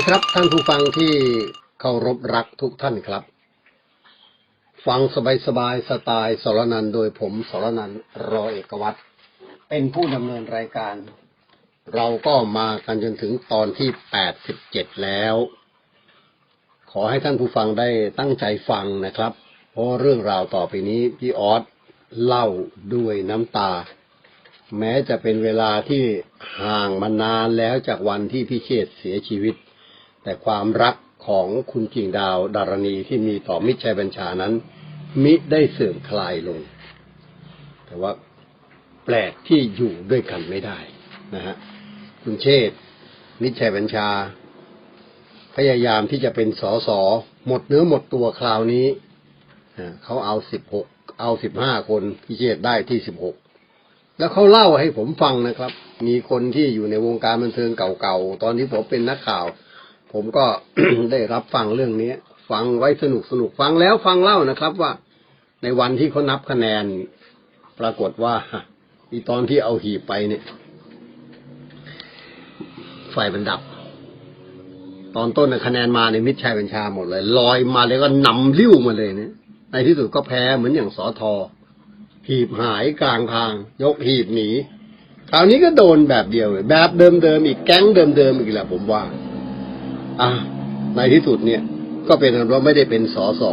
ดีครับ ท่านผู้ฟังที่เคารพรักทุกท่านครับ ฟังสบายๆสไตล์สรนันโดยผมสรนันรอเอกวัตรเป็นผู้ดำเนินรายการ เราก็มากันจนถึงตอนที่แปดสิบเจ็ดแล้ว ขอให้ท่านผู้ฟังได้ตั้งใจฟังนะครับ เพราะเรื่องราวต่อไปนี้พี่ออสเล่าด้วยน้ำตา แม้จะเป็นเวลาที่ห่างมานานแล้วจากวันที่พี่เชษเสียชีวิต แต่ความรักของคุณกิ่งดาวดารณีที่มีต่อมิตรชัยบัญชานั้น มิได้เสื่อมคลายลง แต่ว่าแปลกที่อยู่ด้วยกันไม่ได้นะฮะคุณเชษมิตรชัยบัญชา พยายามที่จะเป็นสอสอหมดเนื้อหมดตัวคราวนี้เขาเอาสิบหกเอาสิบห้าคนพี่เชษได้ที่สิบหกแล้วเขาเล่าให้ผมฟังนะครับ มีคนที่อยู่ในวงการบันเทิงเก่าๆ ตอนที่ผมเป็นนักข่าว ผมก็ได้รับฟังเรื่องนี้ฟังไว้สนุกสนุกฟังแล้วฟังเล่านะครับว่า ในวันที่เขานับคะแนน ปรากฏว่าอีตอนที่เอาหีบไปเนี่ย ไฟมันดับ ตอนต้นน่ะคะแนนมาในมิตรชัยบัญชาหมดเลยลอยมาแล้วก็นำลิ้วมาเลยเนี่ยในที่สุดก็แพ้เหมือนอย่างสอทอหีบหายกลางทาง ยกหีบหนีคราวนี้ก็โดนแบบเดียวเลยแบบเดิมๆอีกแก๊งเดิมๆอีกแหละผมว่า อะในที่สุดเนี่ย ก็เป็นว่าไม่ได้เป็นสอสอ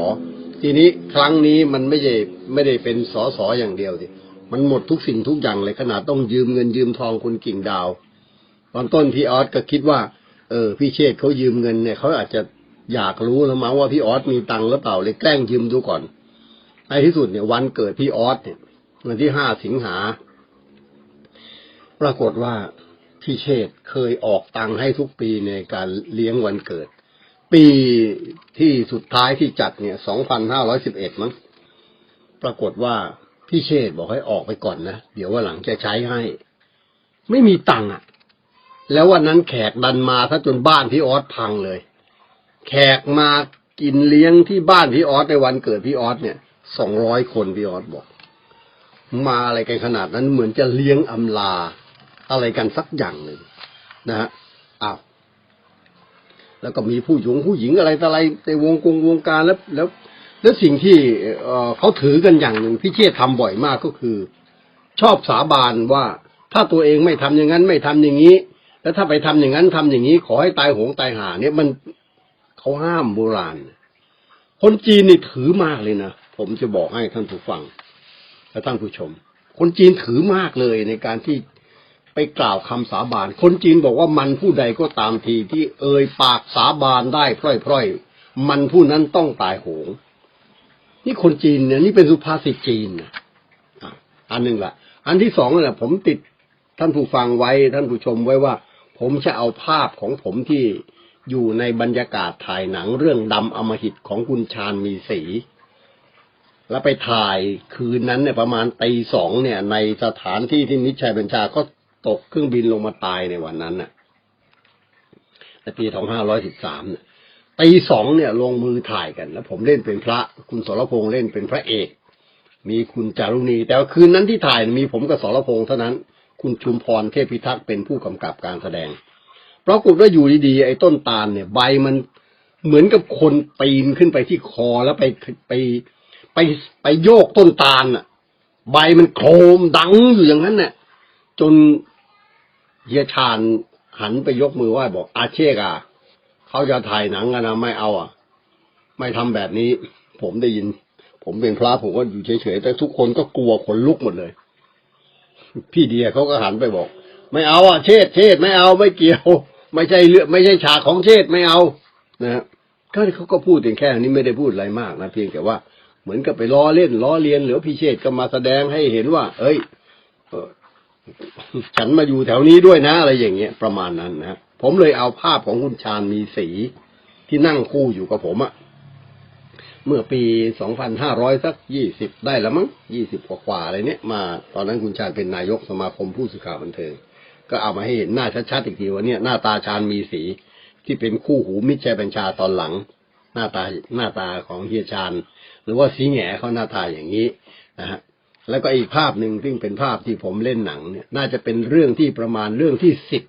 ทีนี้ครั้งนี้มันไม่ใช่ไม่ได้เป็นสอสออย่างเดียวสิมันหมดทุกสิ่งทุกอย่างเลยขนาดต้องยืมเงินยืมทองคุณกิ่งดาว ตอนต้นพี่ออสก็คิดว่า เออ พี่เชษเขายืมเงินเนี่ยเขาอาจจะอยากรู้แล้วมั้งว่าพี่ออสมีตังค์หรือเปล่าเลยแกล้งยืมดูก่อนในที่สุดเนี่ยวันเกิดพี่ออสเนี่ยวันที่ห้าสิงหาปรากฏว่า พี่เชษเคยออกตังค์ให้ทุกปีในการเลี้ยงวันเกิด ปีที่สุดท้ายที่จัดเนี่ยสองพันห้าร้อยสิบเอ็ดมั้งปรากฏว่าพี่เชษบอกให้ออกไปก่อนนะ เดี๋ยวว่าหลังจะใช้ให้ ไม่มีตังค์อะ แล้ววันนั้นแขกดันมาถ้าจนบ้านพี่ออสพังเลย แขกมากินเลี้ยงที่บ้านพี่ออสในวันเกิดพี่ออสเนี่ยสองร้อยคนพี่ออสบอก มาอะไรกันขนาดนั้นเหมือนจะเลี้ยงอำลา อะไรกันสักอย่างหนึ่งนะฮะอ้าวแล้วก็มีผู้หญิงผู้หญิงอะไรต่ออะไรในวงกงวงการแล้วแล้ว แล้วสิ่งที่เอ่อเขาถือกันอย่างหนึ่งพี่เชษฐ์ทำบ่อยมากก็คือ ชอบสาบานว่าถ้าตัวเองไม่ทำอย่างนั้นไม่ทำอย่างนี้ แล้วถ้าไปทำอย่างนั้นทำอย่างนี้ ขอให้ตายโหงตายหา เนี่ยมันเขาห้ามโบราณ คนจีนนี่ถือมากเลยนะผมจะบอกให้ท่านผู้ฟังและท่านผู้ชม คนจีนถือมากเลยในการที่ ไปกล่าวคำสาบาน คนจีนบอกว่ามันผู้ใดก็ตามทีที่เอ่ยปากสาบานได้พร่อยๆ มันผู้นั้นต้องตายโหง นี่คนจีนเนี่ยนี่เป็นสุภาษิตจีนอะอันหนึ่งละอันที่สองเนี่ยผมติดท่านผู้ฟังไว้ท่านผู้ชมไว้ว่า ผมจะเอาภาพของผมที่อยู่ในบรรยากาศถ่ายหนังเรื่องดำอมหิตของคุณชาญมีสี แล้วไปถ่ายคืนนั้นเนี่ยประมาณตีสองเนี่ย ในสถานที่ที่นิชัยบัญชาก็ ตกเครื่องบินลงมาตายในวันนั้นน่ะในปีสองห้าร้อยสิบสามเนี่ยตีสองเนี่ยลงมือถ่ายกัน แล้วผมเล่นเป็นพระ คุณสรพงษ์เล่นเป็นพระเอก มีคุณจารุณี แต่คืนนั้นที่ถ่ายมีผมกับสรพงษ์เท่านั้น คุณชุมพรเทพพิทักษ์เป็นผู้กำกับการแสดงปรากฏว่าอยู่ดีๆไอ้ต้นตาลเนี่ย ใบมันเหมือนกับคนปีนขึ้นไปที่คอแล้วไปไปไปไปโยกต้นตาลน่ะ ใบมันโครมดังอยู่อย่างนั้นเนี่ย จนเฮียชาญหันไปยกมือไหว้บอก อาเชกอะเขาจะถ่ายหนังกันนะไม่เอาอะ ไม่ทำแบบนี้ ผมได้ยิน ผมเป็นพระผมก็อยู่เฉยๆแต่ทุกคนก็กลัวขนลุกหมดเลย พี่เดียเขาก็หันไปบอก ไม่เอาอะเชษเชษไม่เอาไม่เกี่ยว ไม่ใช่เรื่องไม่ใช่ฉากของเชษไม่เอานะฮะก็เขาก็พูดเพียงแค่นี้ไม่ได้พูดอะไรมากนะเพียงแต่ว่าเหมือนกับไปล้อเล่นล้อเลียนหรือพี่เชษก็มาแสดงให้เห็นว่า เอ้ย ฉันมาอยู่แถวนี้ด้วยนะ อะไรอย่างเงี้ยประมาณนั้นนะผมเลยเอาภาพของคุณชาญมีสีที่นั่งคู่อยู่กับผมอะเมื่อปีสองพันห้าร้อยสักยี่สิบได้แล้วมั้งยี่สิบกว่าๆอะไรเนี้ยมา ตอนนั้นคุณชาญเป็นนายกสมาคมผู้สื่อข่าวบันเทิงก็เอามาให้เห็นหน้าชัดๆอีกทีว่าเนี่ยหน้าตาชาญมีสีที่เป็นคู่หูมิตรชัยบัญชาตอนหลัง หน้าตาหน้าตาของเฮียชาญหรือว่าสีแง่เขาหน้าตาอย่างนี้นะฮะ แล้วก็อีกภาพหนึ่งซึ่งเป็นภาพที่ผมเล่นหนังเนี่ย น่าจะเป็นเรื่องที่ประมาณเรื่องที่สิบ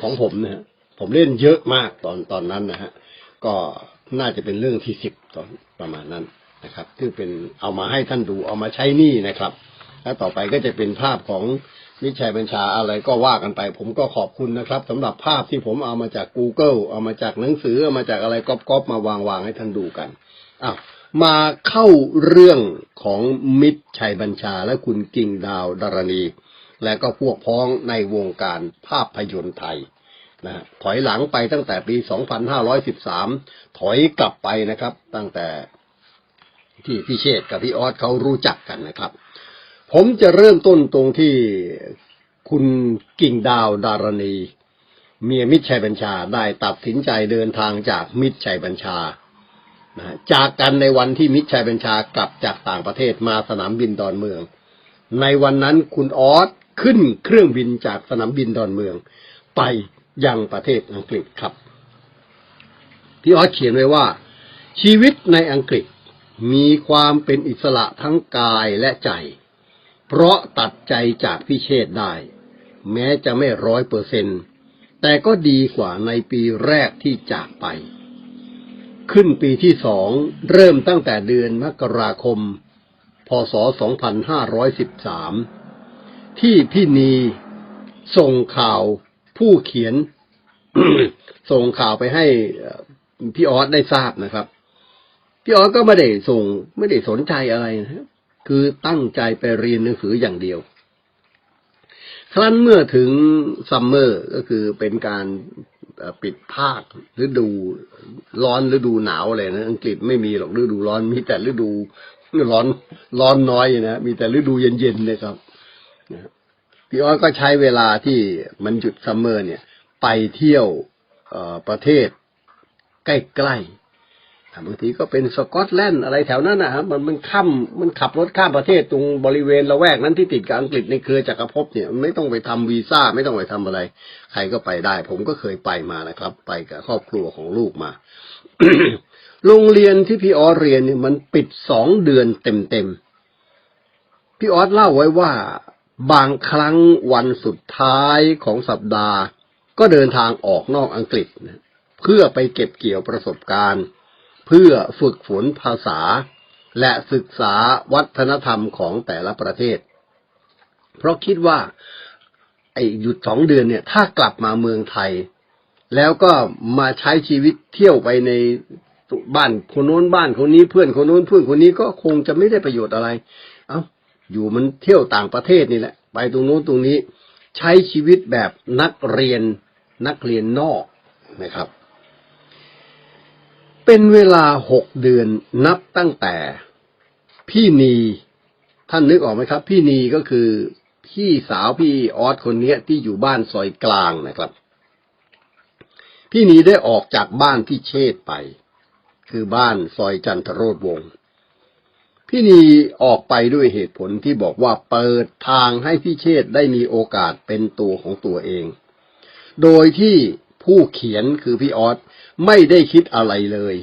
ของผมนะฮะผมเล่นเยอะมากตอนตอนนั้นนะฮะก็น่าจะเป็นเรื่องที่สิบตอนประมาณนั้นนะครับที่เป็นเอามาให้ท่านดูเอามาใช้หนี่นะครับ แล้วต่อไปก็จะเป็นภาพของมิชัยบัญชาอะไรก็ว่ากันไป ผมก็ขอบคุณนะครับสำหรับภาพที่ผมเอามาจาก Google เอามาจากหนังสือเอามาจากอะไรก๊อปๆมาวางวางๆให้ท่านดูกันอ้าว มาเข้าเรื่องของมิตรชัยบัญชาและคุณกิ่งดาวดารณี และก็พวกพ้องในวงการภาพยนตร์ไทยนะถอยหลังไปตั้งแต่ปี 2513 ถอยกลับไปนะครับ ตั้งแต่ที่พี่เชษกับพี่ออสเขารู้จักกันนะครับ ผมจะเริ่มต้นตรงที่คุณกิ่งดาวดารณี เมียมิตรชัยบัญชาได้ตัดสินใจเดินทางจากมิตรชัยบัญชา นะจากกันในวันที่มิตรชัยบัญชากลับจากต่างประเทศมาสนามบินดอนเมือง ในวันนั้นคุณออสขึ้นเครื่องบินจากสนามบินดอนเมือง ไปยังประเทศอังกฤษครับ พี่ออสเขียนไว้ว่า ชีวิตในอังกฤษมีความเป็นอิสระทั้งกายและใจ เพราะตัดใจจากพิเชษได้ แม้จะไม่ร้อยเปอร์เซนแต่ก็ดีกว่าในปีแรกที่จากไป ขึ้นปีที่สองเริ่มตั้งแต่เดือนมกราคม พศ 2513 ที่พี่นีส่งข่าวผู้เขียน ส่งข่าวไปให้พี่ออสได้ทราบนะครับ พี่ออสก็ไม่ได้ส่งไม่ได้สนใจอะไรนะคือตั้งใจไปเรียนหนังสืออย่างเดียว ครั้นเมื่อถึงซัมเมอร์ก็คือเป็นการ ปิดภาคฤดูร้อนฤดูหนาวอะไรนะอังกฤษไม่มีหรอกฤดูร้อนมีแต่ฤดูร้อนร้อนน้อยนะมีแต่ฤดูเย็นๆนะครับพี่อ้อยก็ใช้เวลาที่มันหยุดซัมเมอร์เนี่ย ไปเที่ยวประเทศใกล้ๆ บางทีก็เป็นสกอตแลนด์อะไรแถวนั้นนะครับมันมันข้ามมันขับรถข้ามประเทศตรงบริเวณละแวกนั้นที่ติดกับอังกฤษในเครือจักรภพเนี่ยไม่ต้องไปทำวีซ่าไม่ต้องไปทำอะไร ใครก็ไปได้ ผมก็เคยไปมานะครับ ไปกับครอบครัวของลูกมา โรงเรียนที่พี่ออสเรียนเนี่ยมันปิดสองเดือนเต็มๆพี่ออสเล่าไว้ว่าบางครั้งวันสุดท้ายของสัปดาห์ ก็เดินทางออกนอกอังกฤษเพื่อไปเก็บเกี่ยวประสบการณ์ เพื่อฝึกฝนภาษา และศึกษาวัฒนธรรมของแต่ละประเทศ เพราะคิดว่า ไอ้หยุดสองเดือนเนี่ย ถ้ากลับมาเมืองไทย แล้วก็มาใช้ชีวิตเที่ยวไปในบ้านคนโน้นบ้านคนนี้เพื่อนคนโน้นเพื่อนคนนี้ก็คงจะไม่ได้ประโยชน์อะไร เอ้าอยู่มันเที่ยวต่างประเทศนี่แหละ ไปตรงโน้นตรงนี้ ใช้ชีวิตแบบนักเรียนนักเรียนนอกนะครับ เป็นเวลาหกเดือนนับตั้งแต่ พี่นีท่านนึกออกไหมครับ พี่นีก็คือพี่สาวพี่ออสคนเนี้ยที่อยู่บ้านซอยกลางนะครับ พี่นีได้ออกจากบ้านพี่เชษไป คือบ้านซอยจันทโรธวง พี่นีออกไปด้วยเหตุผลที่บอกว่าเปิดทางให้พี่เชษได้มีโอกาสเป็นตัวของตัวเอง โดยที่ ผู้เขียนคือพี่ออสไม่ได้คิดอะไรเลย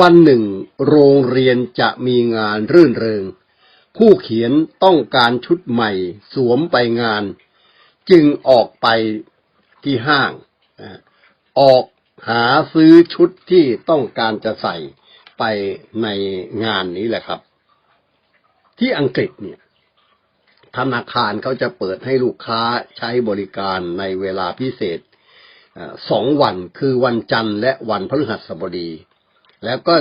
วันหนึ่ง โรงเรียนจะมีงานรื่นเริง ผู้เขียนต้องการชุดใหม่ สวมไปงาน จึงออกไปที่ห้าง ออกหาซื้อชุดที่ต้องการจะใส่ไปในงานนี้แหละครับ ที่อังกฤษเนี่ยธนาคารเขาจะเปิดให้ลูกค้าใช้บริการในเวลาพิเศษ สองวันคือวันจันทร์และวันพฤหัสบดี แล้วก็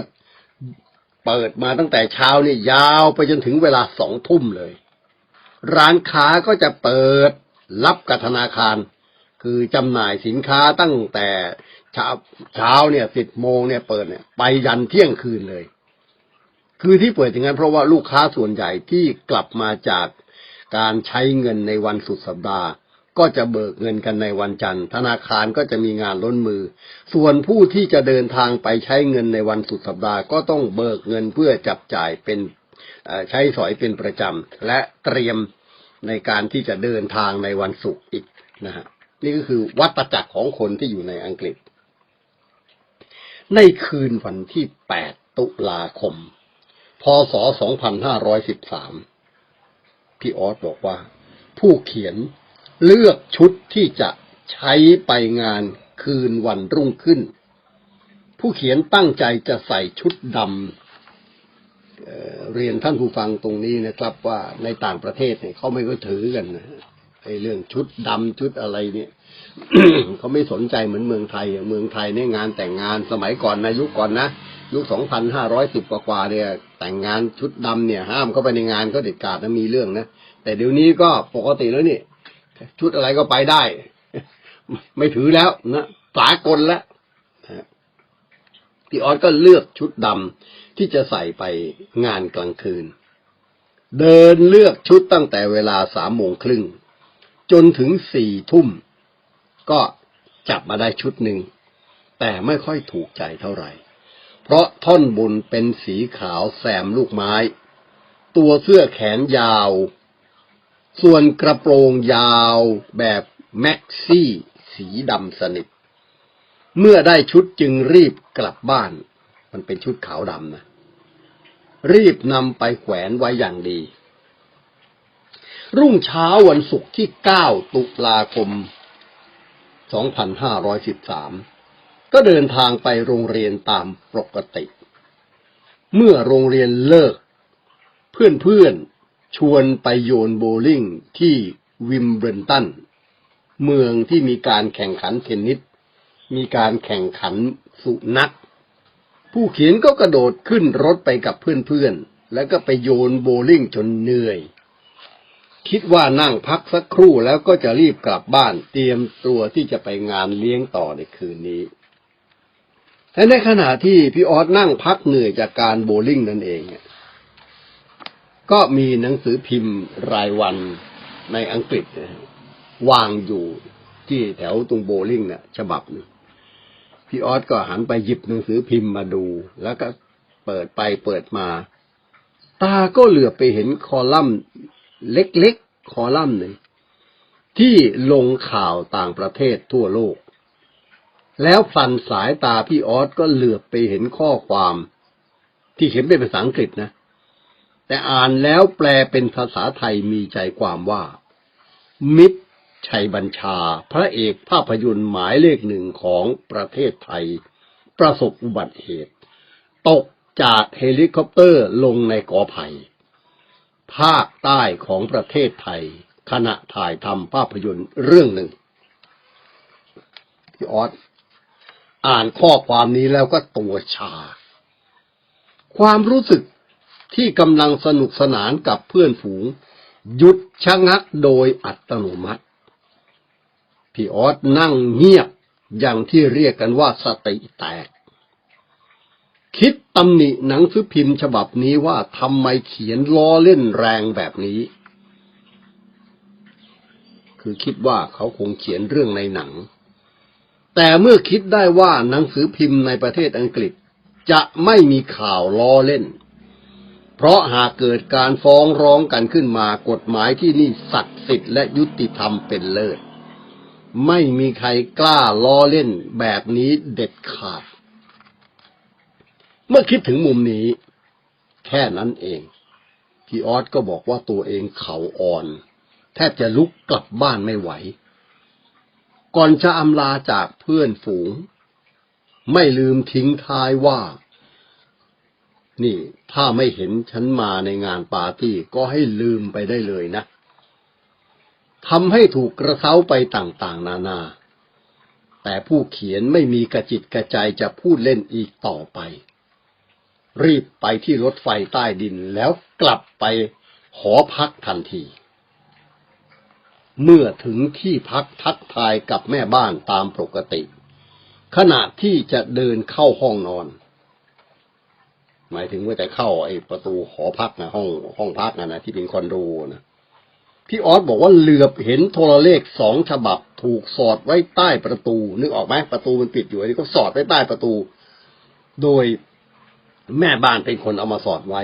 เปิดมาตั้งแต่เช้านี่ยาวไปจนถึงเวลาสองทุ่มเลย ร้านค้าก็จะเปิดรับกับธนาคาร คือจำหน่ายสินค้าตั้งแต่เช้าเช้าเนี่ยสิบโมงเนี่ยเปิดเนี่ยไปยันเที่ยงคืนเลย คือที่เปิดอย่างนั้นเพราะว่าลูกค้าส่วนใหญ่ที่กลับมาจากการใช้เงินในวันสุดสัปดาห์ ก็จะเบิกเงินกันในวันจันทร์ ธนาคารก็จะมีงานล้นมือ ส่วนผู้ที่จะเดินทางไปใช้เงินในวันสุดสัปดาห์ก็ต้องเบิกเงินเพื่อจับจ่ายเป็นใช้สอยเป็นประจำ และเตรียมในการที่จะเดินทางในวันศุกร์อีกนะฮะนี่ก็คือวัตจักรของคนที่อยู่ในอังกฤษ ในคืนวันที่ 8 ตุลาคม พศ 2513 พี่ออสบอกว่า ผู้เขียน เลือกชุดที่จะใช้ไปงานคืนวันรุ่งขึ้น ผู้เขียนตั้งใจจะใส่ชุดดำเรียนท่านผู้ฟังตรงนี้นะครับ ว่าในต่างประเทศเนี่ยเขาไม่ก็ถือกันนะไอ้เรื่องชุดดำชุดอะไรเนี่ยเขาไม่สนใจเหมือนเมืองไทยอะเมืองไทยเนี่ยงานแต่งงานสมัยก่อนนะยุคก่อนนะยุคสองพันห้าร้อยสิบกว่าเนี่ย แต่งงานชุดดำเนี่ย ห้ามเข้าไปในงานก็เด็ดขาดนะมีเรื่องนะแต่เดี๋ยวนี้ก็ปกติแล้วนี่ ชุดอะไรก็ไปได้ ไม่ถือแล้วนะสากลแล้วพี่ออสก็เลือกชุดดำที่จะใส่ไปงานกลางคืน เดินเลือกชุดตั้งแต่เวลาสามโมงครึ่ง จนถึงสี่ทุ่ม ก็จับมาได้ชุดหนึ่ง แต่ไม่ค่อยถูกใจเท่าไหร่ เพราะท่อนบนเป็นสีขาวแซมลูกไม้ ตัวเสื้อแขนยาว ส่วนกระโปรงยาวแบบแม็กซี่สีดำสนิท เมื่อได้ชุดจึงรีบกลับบ้าน มันเป็นชุดขาวดำนะ รีบนำไปแขวนไว้อย่างดี รุ่งเช้าวันศุกร์ที่ 9 ตุลาคม 2513 ก็เดินทางไปโรงเรียนตามปกติ เมื่อโรงเรียนเลิก เพื่อนๆ ชวนไปโยนโบว์ลิ่งที่วิมเบิลตัน เมืองที่มีการแข่งขันเทนนิส มีการแข่งขันสุนัข ผู้เขียนก็กระโดดขึ้นรถไปกับเพื่อนๆ แล้วก็ไปโยนโบว์ลิ่งจนเหนื่อย คิดว่านั่งพักสักครู่แล้วก็จะรีบกลับบ้านเตรียมตัวที่จะไปงานเลี้ยงต่อในคืนนี้และในขณะที่พี่ออสนั่งพักเหนื่อยจากการโบว์ลิ่งนั่นเองเนี่ย ก็มีหนังสือพิมพ์รายวันในอังกฤษวางอยู่ที่แถวตรงโบลิ่งเนี่ยฉบับหนึ่งพี่ออสก็หันไปหยิบหนังสือพิมพ์มาดู แล้วก็เปิดไปเปิดมา ตาก็เหลือไปเห็นคอลัมน์เล็กๆ คอลัมน์หนึ่งที่ลงข่าวต่างประเทศทั่วโลก แล้วพลันสายตาพี่ออสก็เหลือบไปเห็นข้อความ ที่เขียนเป็นภาษาอังกฤษนะ แต่อ่านแล้วแปลเป็นภาษาไทยมีใจความว่า มิตรชัยบัญชา พระเอกภาพยนตร์หมายเลขหนึ่งของประเทศไทย ประสบอุบัติเหตุ ตกจากเฮลิคอปเตอร์ลงในกอไผ่ภาคใต้ของประเทศไทย ขณะถ่ายทำภาพยนตร์เรื่องหนึ่งพี่ออสอ่านข้อความนี้แล้วก็ตัวชา ความรู้สึก ที่กำลังสนุกสนานกับเพื่อนฝูง หยุดชะงักโดยอัตโนมัติ พี่ออสนั่งเงียบอย่างที่เรียกกันว่าสติแตก คิดตำหนิหนังสือพิมพ์ฉบับนี้ว่าทำไมเขียนล้อเล่นแรงแบบนี้ คือคิดว่าเขาคงเขียนเรื่องในหนัง แต่เมื่อคิดได้ว่าหนังสือพิมพ์ในประเทศอังกฤษจะไม่มีข่าวล้อเล่น เพราะหากเกิดการฟ้องร้องกันขึ้นมากฎหมายที่นี่ศักดิ์สิทธิ์และยุติธรรมเป็นเลิศ ไม่มีใครกล้าล้อเล่นแบบนี้เด็ดขาด เมื่อคิดถึงมุมนี้ แค่นั้นเอง พี่ออสก็บอกว่าตัวเองเข่าอ่อน แทบจะลุกกลับบ้านไม่ไหว ก่อนจะอำลาจากเพื่อนฝูง ไม่ลืมทิ้งท้ายว่า นี่ถ้าไม่เห็นฉันมาในงานปาร์ตี้ก็ให้ลืมไปได้เลยนะทำให้ถูกกระเซ้าไปต่างๆ นานา แต่ผู้เขียนไม่มีกระจิตกระใจจะพูดเล่นอีกต่อไป รีบไปที่รถไฟใต้ดินแล้วกลับไปหอพักทันที เมื่อถึงที่พักทักทายกับแม่บ้านตามปกติ ขณะที่จะเดินเข้าห้องนอน หมายถึงว่าแต่เข้าไอ้ประตูหอพักนะห้องห้องพักนะนะที่เป็นคอนโดนะพี่ออสบอกว่าเหลือบเห็นโทรเลขสองฉบับ ถูกสอดไว้ใต้ประตู นึกออกไหมประตูมันปิดอยู่อันนี้ก็สอดไว้ใต้ประตู โดยแม่บ้านเป็นคนเอามาสอดไว้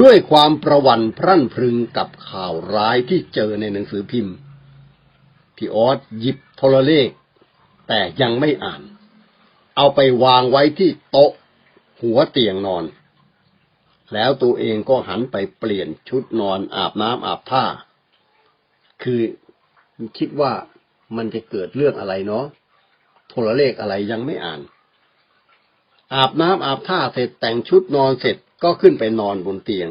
ด้วยความประวันพรั่นพรึงกับข่าวร้ายที่เจอในหนังสือพิมพ์ พี่ออสหยิบโทรเลข แต่ยังไม่อ่าน เอาไปวางไว้ที่โต๊ะ หัวเตียงนอน แล้วตัวเองก็หันไปเปลี่ยนชุดนอนอาบน้ำอาบท่า คือคิดว่ามันจะเกิดเรื่องอะไรเนาะโทรเลขอะไรยังไม่อ่าน อาบน้ำอาบท่าเสร็จแต่งชุดนอนเสร็จก็ขึ้นไปนอนบนเตียง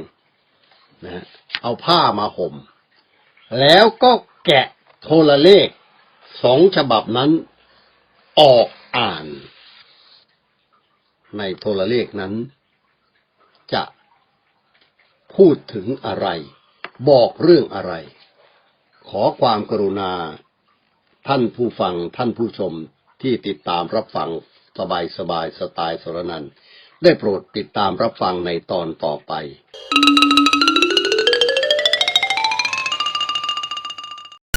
นะฮะเอาผ้ามาห่ม แล้วก็แกะโทรเลขสองฉบับนั้นออกอ่าน ในโทรเลขนั้น จะพูดถึงอะไร บอกเรื่องอะไร ขอความกรุณา ท่านผู้ฟังท่านผู้ชมที่ติดตามรับฟังสบายสบายสไตล์สรนันได้โปรดติดตามรับฟังในตอนต่อไป